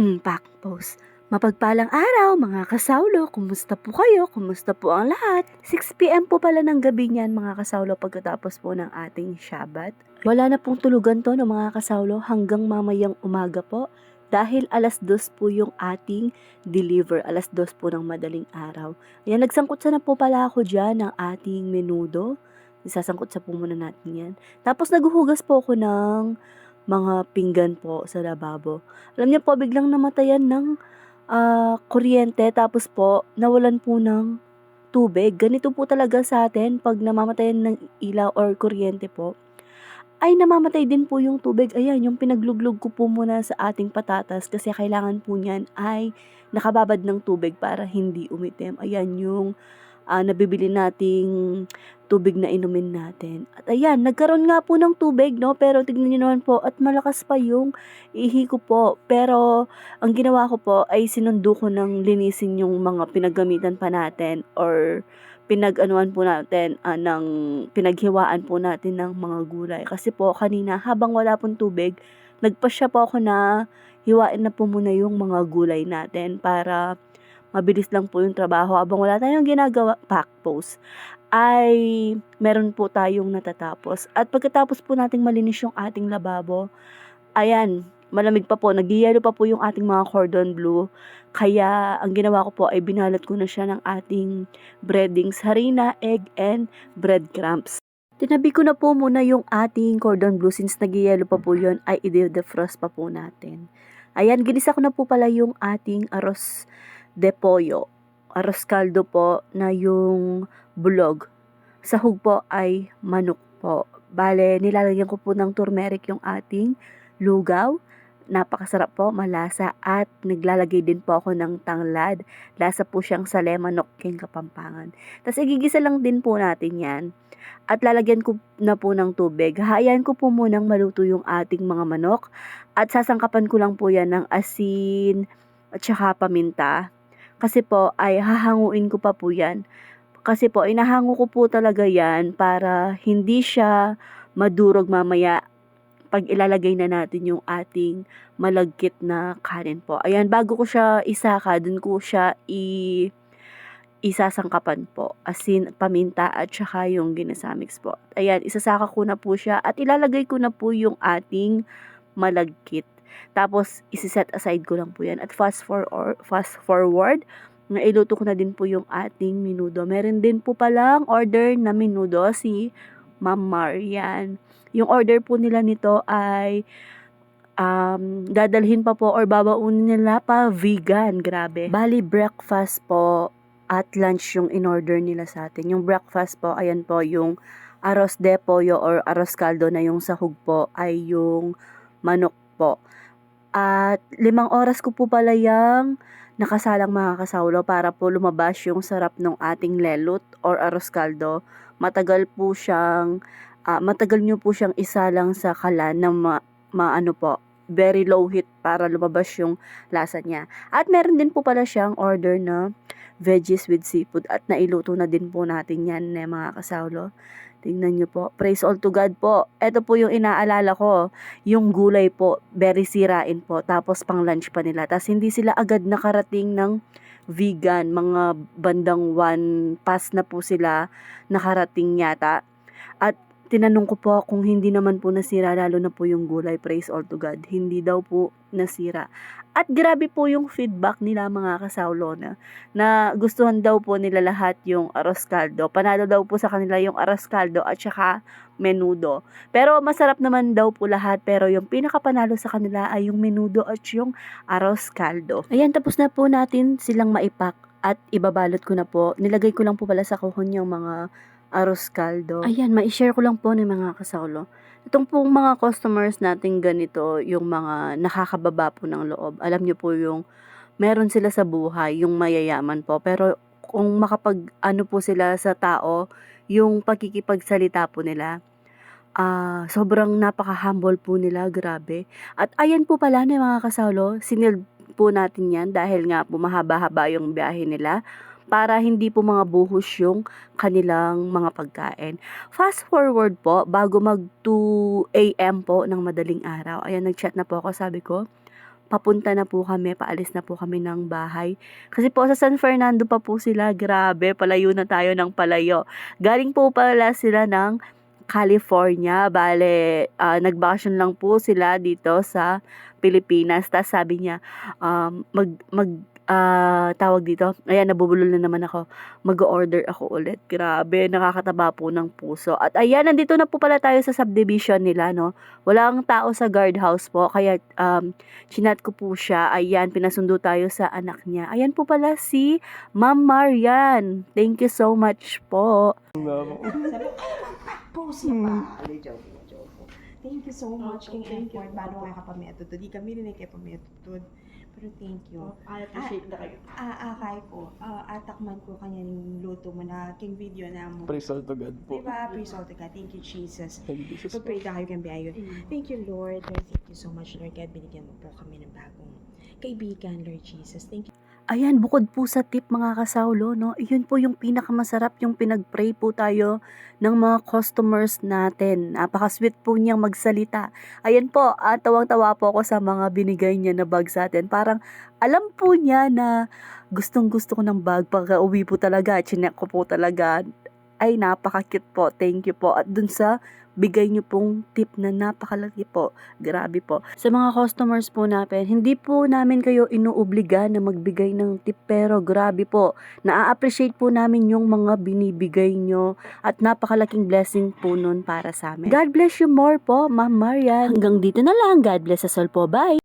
Impact Post. Mapagpalang araw mga kasawlo, kumusta po kayo? Kumusta po ang lahat? 6pm po pala ng gabi niyan mga kasawlo pagkatapos po ng ating Shabbat. Wala na pong tulugan to ng mga kasawlo hanggang mamayang umaga po dahil alas dos po yung ating deliver, alas dos po ng madaling araw. Ayan, nagsangkot sa na po pala ako dyan ng ating menudo. Isasangkot sa po muna natin yan. Tapos naguhugas po ako ng mga pinggan po sa lababo. Alam niyo po, biglang namatayan ng ah, kuryente tapos po nawalan po ng tubig. Ganito po talaga sa atin pag namamatayan ng ilaw or kuryente po. Ay namamatay din po yung tubig. Ayan, yung pinagluglog ko po muna sa ating patatas kasi kailangan po niyan ay nakababad ng tubig para hindi umitim. Ayan yung ah, nabibili nating tubig na inumin natin. At ayan, nagkaroon nga po ng tubig, no? Pero tignan niyo naman po, at malakas pa yung ihi ko po. Pero, ang ginawa ko po ay sinundo ko ng linisin yung mga pinagamitan pa natin or pinag-anuan po natin ah, ng pinaghiwaan po natin ng mga gulay. Kasi po kanina habang wala pong tubig, nagpasya po ako na hiwain na po muna yung mga gulay natin para mabilis lang po yung trabaho habang wala tayong ginagawa pack post ay meron po tayong natatapos. At pagkatapos po nating malinis yung ating lababo, ayan, malamig pa po, nagyayelo pa po yung ating mga cordon bleu. Kaya ang ginawa ko po ay binalot ko na siya ng ating breadings, harina, egg, and breadcrumbs. Tinabi ko na po muna yung ating cordon bleu since nagyayelo pa po yun ay i-defrost pa po natin. Ayan, ginisa ko na po pala yung ating arroz de pollo. Caldo po na yung bulog. Sahog po ay manok po. Bale, nilalagyan ko po ng turmeric yung ating lugaw. Napakasarap po, malasa at naglalagay din po ako ng tanglad. Lasa po siyang sa lemanok king kapampangan. Tapos igigisa lang din po natin yan. At lalagyan ko na po ng tubig. Hahayain ko po munang maluto yung ating mga manok. At sasangkapan ko lang po yan ng asin at saka paminta. Kasi po ay hahanguin ko pa po yan. Kasi po inahango ko po talaga yan para hindi siya madurog mamaya pag ilalagay na natin yung ating malagkit na kanin po. Ayan, bago ko siya isaka, dun ko siya i isasangkapan po. Asin, paminta at saka yung ginasamix po. Ayan, isasaka ko na po siya at ilalagay ko na po yung ating malagkit. Tapos, isi-set aside ko lang po yan. At fast, for or, fast forward, na iluto ko na din po yung ating minudo. Meron din po palang order na minudo si Ma'am Marian. Yung order po nila nito ay um, dadalhin pa po or babaunin nila pa vegan. Grabe. Bali, breakfast po at lunch yung in-order nila sa atin. Yung breakfast po, ayan po, yung arroz de pollo or arroz caldo na yung sahog po ay yung manok po. At limang oras ko po pala yung nakasalang mga kasawlo para po lumabas yung sarap ng ating lelot or arroz caldo. Matagal po siyang, ah, matagal nyo po siyang isa lang sa kalan na ma, maano po, very low heat para lumabas yung lasa niya. At meron din po pala siyang order na veggies with seafood at nailuto na din po natin yan eh, mga kasawlo. Tingnan nyo po. Praise all to God po. Ito po yung inaalala ko. Yung gulay po, very sirain po. Tapos pang lunch pa nila. Tapos hindi sila agad nakarating ng vegan. Mga bandang one pass na po sila nakarating yata. At tinanong ko po kung hindi naman po nasira, lalo na po yung gulay. Praise all to God. Hindi daw po nasira. At grabe po yung feedback nila mga kasawlo na, gustuhan daw po nila lahat yung arroz caldo. Panalo daw po sa kanila yung arroz caldo at saka menudo. Pero masarap naman daw po lahat pero yung pinakapanalo sa kanila ay yung menudo at yung arroz caldo. Ayan, tapos na po natin silang maipak at ibabalot ko na po. Nilagay ko lang po pala sa kuhon yung mga arroz caldo. Ayan, ma-share ko lang po ng mga kasawlo. Itong pong mga customers natin ganito, yung mga nakakababa po ng loob. Alam niyo po yung meron sila sa buhay, yung mayayaman po. Pero kung makapag ano po sila sa tao, yung pagkikipagsalita po nila, ah sobrang napaka-humble po nila, grabe. At ayan po pala na mga kasawlo, sinild po natin yan dahil nga po mahaba-haba yung biyahe nila para hindi po mga buhos yung kanilang mga pagkain. Fast forward po, bago mag 2 a.m. po ng madaling araw, ayan, nag-chat na po ako, sabi ko, papunta na po kami, paalis na po kami ng bahay. Kasi po sa San Fernando pa po sila, grabe, palayo na tayo ng palayo. Galing po pala sila ng California, bale, ah, nagbakasyon lang po sila dito sa Pilipinas. Tapos sabi niya, um, mag, mag, ah, tawag dito, ayan, nabubulol na naman ako, mag-order ako ulit. Grabe, nakakataba po ng puso. At ayan, nandito na po pala tayo sa subdivision nila, no? Walang tao sa guardhouse po, kaya um, chinat ko po siya. Ayan, pinasundo tayo sa anak niya. Ayan po pala si Ma'am Marian. Thank you so much po. Pusi pa. Thank you so much king effort bago kayo kapametodo. Di kami rin kayo pametod. Pero thank you. I appreciate na kayo. Ah, akay ko. Ah, atakman ko kanya ng luto mo na king video na mo. Praise all to God po. Diba? Praise all to God. Thank you, Jesus. Thank you, Jesus. Pag-pray na kayo kang biyayo. Thank you, Lord. Lord, thank you so much, Lord. God, binigyan mo po kami ng bagong kaibigan, Lord Jesus. Thank you. Ayan, bukod po sa tip mga kasaulo, no, yun po yung pinakamasarap yung pinag-pray po tayo ng mga customers natin. Napaka-sweet po niyang magsalita. Ayan po, ah, tawang-tawa po ako sa mga binigay niya na bag sa atin. Parang alam po niya na gustong gusto ko ng bag. Pagka uwi po talaga, chinek ko po talaga. Ay, napaka-cute po. Thank you po. At dun sa bigay niyo pong tip na napakalaki po. Grabe po. Sa mga customers po natin, hindi po namin kayo inuobliga na magbigay ng tip pero grabe po. Na-appreciate po namin yung mga binibigay nyo at napakalaking blessing po nun para sa amin. God bless you more po, Ma'am Marian. Hanggang dito na lang. God bless us all po. Bye!